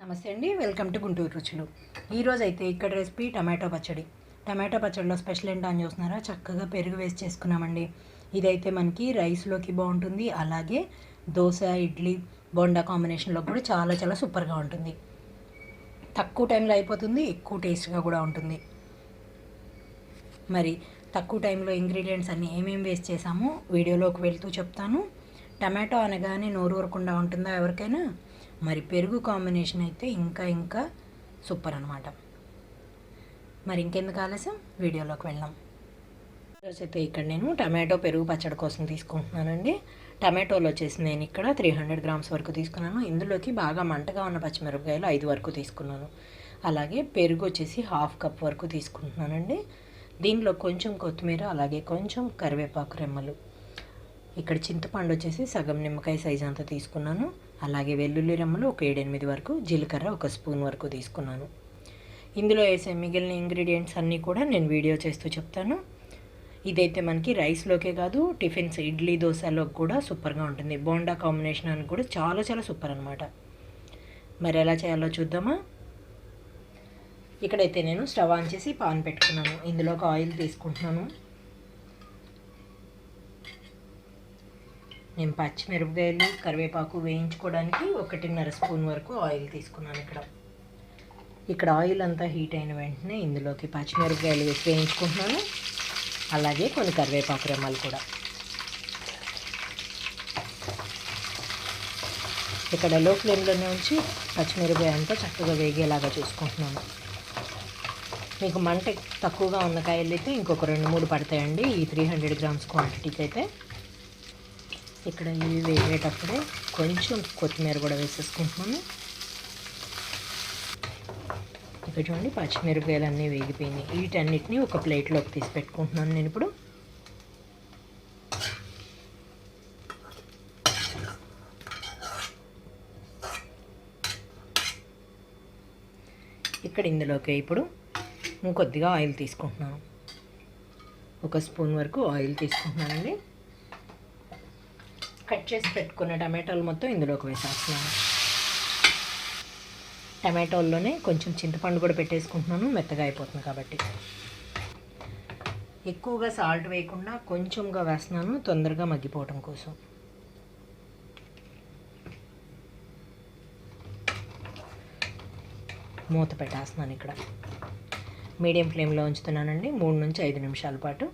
నమస్తే అండి welcome to Guntur రుచులు. ఈరోజు అయితే ఇక్కడ రెసిపీ టమాటో పచ్చడి. టమాటో పచ్చడిలో స్పెషల్ ఏంటో అని చూస్తున్నారా? చక్కగా పెరుగు వేసి చేసుకున్నామండి. ఇదైతే మనకి రైస్లోకి బాగుంటుంది. అలాగే దోశ ఇడ్లీ బోండా కాంబినేషన్లో కూడా చాలా చాలా సూపర్గా ఉంటుంది. తక్కువ టైంలో అయిపోతుంది ఎక్కువ టేస్ట్గా కూడా ఉంటుంది. మరి తక్కువ టైంలో ఇంగ్రీడియంట్స్ అన్నీ ఏమేమి వేస్ట్ చేసామో వీడియోలోకి వెళ్తూ చెప్తాను. టమాటో అనగానే నోరు ఊరకుండా ఉంటుందా ఎవరికైనా? మరి పెరుగు కాంబినేషన్ అయితే ఇంకా ఇంకా సూపర్ అనమాట మరి ఇంకెందుకు ఆలస్యం? వీడియోలోకి వెళ్దాం. ఈరోజు అయితే ఇక్కడ నేను టమాటో పెరుగు పచ్చడి కోసం తీసుకుంటున్నానండి. టమాటోలు వచ్చేసి నేను ఇక్కడ త్రీ హండ్రెడ్ గ్రామ్స్ వరకు తీసుకున్నాను. ఇందులోకి బాగా మంటగా ఉన్న పచ్చిమిరపకాయలు ఐదు వరకు తీసుకున్నాను. అలాగే పెరుగు వచ్చేసి హాఫ్ కప్ వరకు తీసుకుంటున్నానండి. దీనిలో కొంచెం కొత్తిమీర అలాగే కొంచెం కరివేపాకు రెమ్మలు. ఇక్కడ చింతపండు వచ్చేసి సగం నిమ్మకాయ సైజ్ అంతా తీసుకున్నాను. అలాగే వెల్లుల్లి రెమ్మలు ఒక ఏడెనిమిది వరకు జీలకర్ర ఒక స్పూన్ వరకు తీసుకున్నాను. ఇందులో వేసే మిగిలిన ఇంగ్రీడియంట్స్ అన్నీ కూడా నేను వీడియో చేస్తూ చెప్తాను. ఇదైతే మనకి రైస్లోకే కాదు టిఫిన్స్ ఇడ్లీ దోశలోకి కూడా సూపర్గా ఉంటుంది. బోండా కాంబినేషన్ అని కూడా చాలా చాలా సూపర్ అనమాట మరి ఎలా చేయాలో చూద్దామా? ఇక్కడైతే నేను స్టవ్ ఆన్ చేసి పాన్ పెట్టుకున్నాను. ఇందులో ఒక ఆయిల్ తీసుకుంటున్నాను. నేను పచ్చిమిరపకాయలు కరివేపాకు వేయించుకోవడానికి ఒకటిన్నర స్పూన్ వరకు ఆయిల్ తీసుకున్నాను ఇక్కడ. ఇక్కడ ఆయిల్ అంతా హీట్ అయిన వెంటనే ఇందులోకి పచ్చిమిరపకాయలు వేసి వేయించుకుంటున్నాను. అలాగే కొన్ని కరివేపాకు రెమ్మలు కూడా. ఇక్కడ లో ఫ్లేమ్లోనే ఉంచి పచ్చిమిరపకాయ అంతా చక్కగా వేగేలాగా చూసుకుంటున్నాను. మీకు మంట తక్కువగా ఉన్న కాయలు అయితే ఇంకొక రెండు మూడు పడతాయండి. ఈ త్రీ హండ్రెడ్ గ్రామ్స్ క్వాంటిటీకి అయితే ఇక్కడ ఇవి వేగేటప్పుడే కొంచెం కొత్తిమీర కూడా వేసేసుకుంటున్నాను. ఇక్కడ చూడండి పచ్చిమిరపకాయలు అన్నీ వేగిపోయినాయి. వీటన్నిటిని ఒక ప్లేట్లోకి తీసి పెట్టుకుంటున్నాను నేను ఇప్పుడు. ఇక్కడ ఇందులోకి ఇప్పుడు ఇంకొద్దిగా ఆయిల్ తీసుకుంటున్నాను. ఒక స్పూన్ వరకు ఆయిల్ తీసుకుంటున్నానండి. కట్ చేసి పెట్టుకున్న టమాటాలు మొత్తం ఇందులోకి వేసేస్తున్నాను. టమాటోల్లోనే కొంచెం చింతపండు కూడా పెట్టేసుకుంటున్నాను మెత్తగా అయిపోతుంది కాబట్టి. ఎక్కువగా సాల్ట్ వేయకుండా కొంచెంగా వేస్తున్నాను తొందరగా మగ్గిపోవటం కోసం. మూత పెట్టేస్తున్నాను ఇక్కడ. మీడియం ఫ్లేమ్లో ఉంచుతున్నానండి మూడు నుంచి ఐదు నిమిషాల పాటు.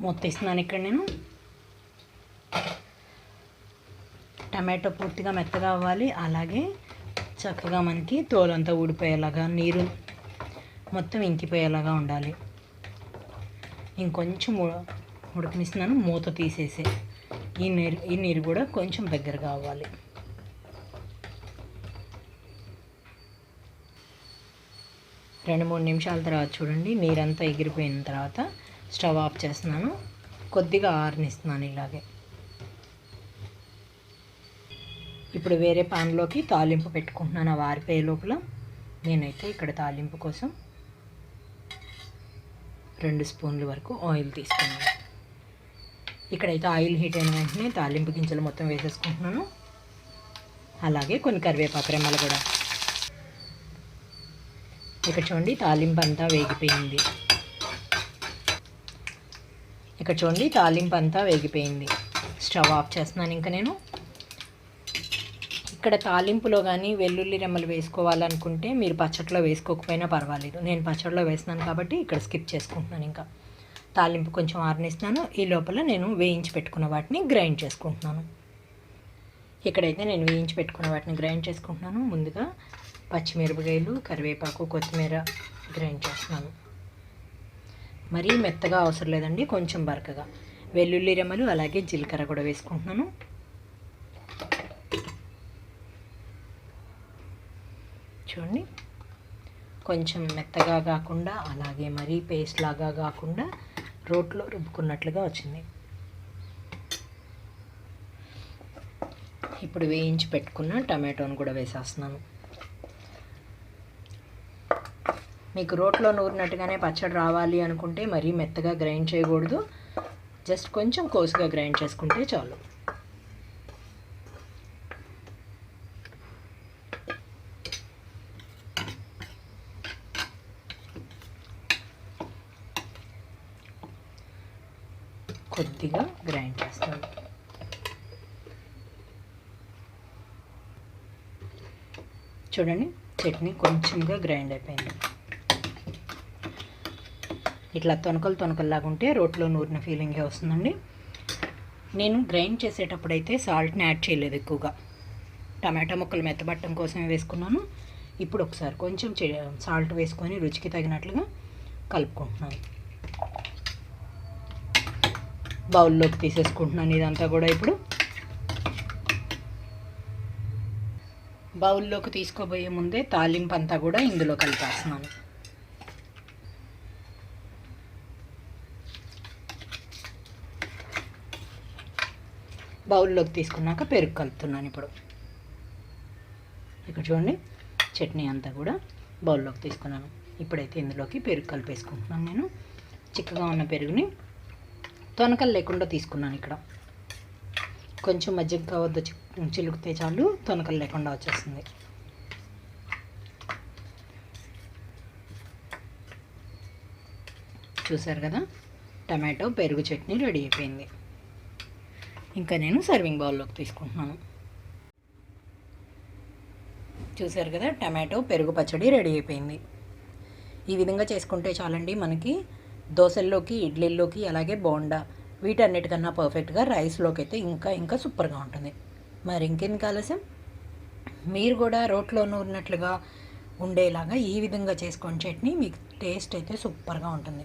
మూతేస్తున్నాను ఇక్కడ నేను. టమాటో పూర్తిగా మెత్తగా అవ్వాలి. అలాగే చక్కగా మనకి తోలంతా ఊడిపోయేలాగా నీరు మొత్తం ఇంకిపోయేలాగా ఉండాలి. ఇంకొంచెం ఉ- ఉడకనిస్తున్నాను మూత తీసేసి. ఈ నీరు ఈ నీరు కూడా కొంచెం దగ్గరగా అవ్వాలి. రెండు మూడు నిమిషాల తర్వాత చూడండి నీరంతా ఎగిరిపోయిన తర్వాత స్టవ్ ఆఫ్ చేస్తున్నాను. కొద్దిగా ఆరనిస్తున్నాను ఇలాగే. ఇప్పుడు వేరే పాన్లోకి తాలింపు పెట్టుకుంటున్నాను అవి ఆరిపోయే లోపల. నేనైతే ఇక్కడ తాలింపు కోసం రెండు స్పూన్ల వరకు ఆయిల్ తీసుకున్నాను. ఇక్కడైతే ఆయిల్ హీట్ అయిన వెంటనే తాలింపు గింజలు మొత్తం వేసేసుకుంటున్నాను. అలాగే కొన్ని కరివేపాకు రెమ్మలు కూడా. ఇక్కడ చూడండి తాలింపు అంతా వేగిపోయింది. ఇక్కడ చూడండి తాలింపు అంతా వేగిపోయింది. స్టవ్ ఆఫ్ చేస్తున్నాను ఇంకా నేను. ఇక్కడ తాలింపులో కానీ వెల్లుల్లి రెమ్మలు వేసుకోవాలనుకుంటే మీరు పచ్చట్లో వేసుకోకపోయినా పర్వాలేదు. నేను పచ్చడిలో వేస్తున్నాను కాబట్టి ఇక్కడ స్కిప్ చేసుకుంటున్నాను ఇంకా. తాలింపు కొంచెం ఆరనిస్తున్నాను. ఈ లోపల నేను వేయించి పెట్టుకున్న వాటిని గ్రైండ్ చేసుకుంటున్నాను. ఇక్కడైతే నేను వేయించి పెట్టుకున్న వాటిని గ్రైండ్ చేసుకుంటున్నాను. ముందుగా పచ్చిమిరపకాయలు కరివేపాకు కొత్తిమీర గ్రైండ్ చేస్తున్నాను. మరీ మెత్తగా అవసరం లేదండి కొంచెం బరకగా. వెల్లుల్లి రెమ్మలు అలాగే జీలకర్ర కూడా వేసుకుంటున్నాను. చూడండి. కొంచెం మెత్తగా కాకుండా అలాగే మరీ పేస్ట్ లాగా కాకుండా రోట్లో రుబ్బుకున్నట్లుగా వచ్చింది. ఇప్పుడు వేయించి పెట్టుకున్న టమాటోను కూడా వేసేస్తున్నాను. మీకు రోట్లో నూరినట్టుగానే పచ్చడి రావాలి అనుకుంటే మరీ మెత్తగా గ్రైండ్ చేయకూడదు. జస్ట్ కొంచెం కోసుగా గ్రైండ్ చేసుకుంటే చాలు. కొద్దిగా గ్రైండ్ చేస్తాను. చూడండి చట్నీ కొంచెంగా గ్రైండ్ అయిపోయింది. ఇట్లా తొనకలు తొనకల్లాగా ఉంటే రోట్లో నూరిన ఫీలింగే వస్తుందండి. నేను గ్రైండ్ చేసేటప్పుడు అయితే సాల్ట్ని యాడ్ చేయలేదు ఎక్కువగా. టమాటా ముక్కలు మెత్తబట్టడం కోసమే వేసుకున్నాను. ఇప్పుడు ఒకసారి కొంచెం సాల్ట్ వేసుకొని రుచికి తగినట్లుగా కలుపుకుంటున్నాను. బౌల్లోకి తీసేసుకుంటున్నాను ఇదంతా కూడా ఇప్పుడు. బౌల్లోకి తీసుకోబోయే ముందే తాలింపు అంతా కూడా ఇందులో కలిపేస్తున్నాను. బౌల్లోకి తీసుకున్నాక పెరుగు కలుపుతున్నాను ఇప్పుడు. ఇక్కడ చూడండి చట్నీ అంతా కూడా బౌల్లోకి తీసుకున్నాను. ఇప్పుడైతే ఇందులోకి పెరుగు కలిపేసుకుంటున్నాను నేను. చిక్కగా ఉన్న పెరుగుని తొనకలు లేకుండా తీసుకున్నాను ఇక్కడ. కొంచెం మజ్జిగ కావద్దు చిలుకుతే చాలు తొనకలు లేకుండా వచ్చేస్తుంది. చూసారు కదా టమాటో పెరుగు చట్నీ రెడీ అయిపోయింది. ఇంకా నేను సర్వింగ్ బౌల్లోకి తీసుకుంటున్నాను. చూసారు కదా టమాటో పెరుగు పచ్చడి రెడీ అయిపోయింది. ఈ విధంగా చేసుకుంటే చాలండి మనకి దోశల్లోకి ఇడ్లీల్లోకి అలాగే బోండా వీటన్నిటికన్నా పర్ఫెక్ట్గా రైస్లోకి అయితే ఇంకా ఇంకా సూపర్గా ఉంటుంది. మరి ఇంకెందుకు ఆలస్యం మీరు కూడా రోట్లోనూ ఉన్నట్లుగా ఉండేలాగా ఈ విధంగా చేసుకొని చట్నీ మీకు టేస్ట్ అయితే సూపర్గా ఉంటుంది.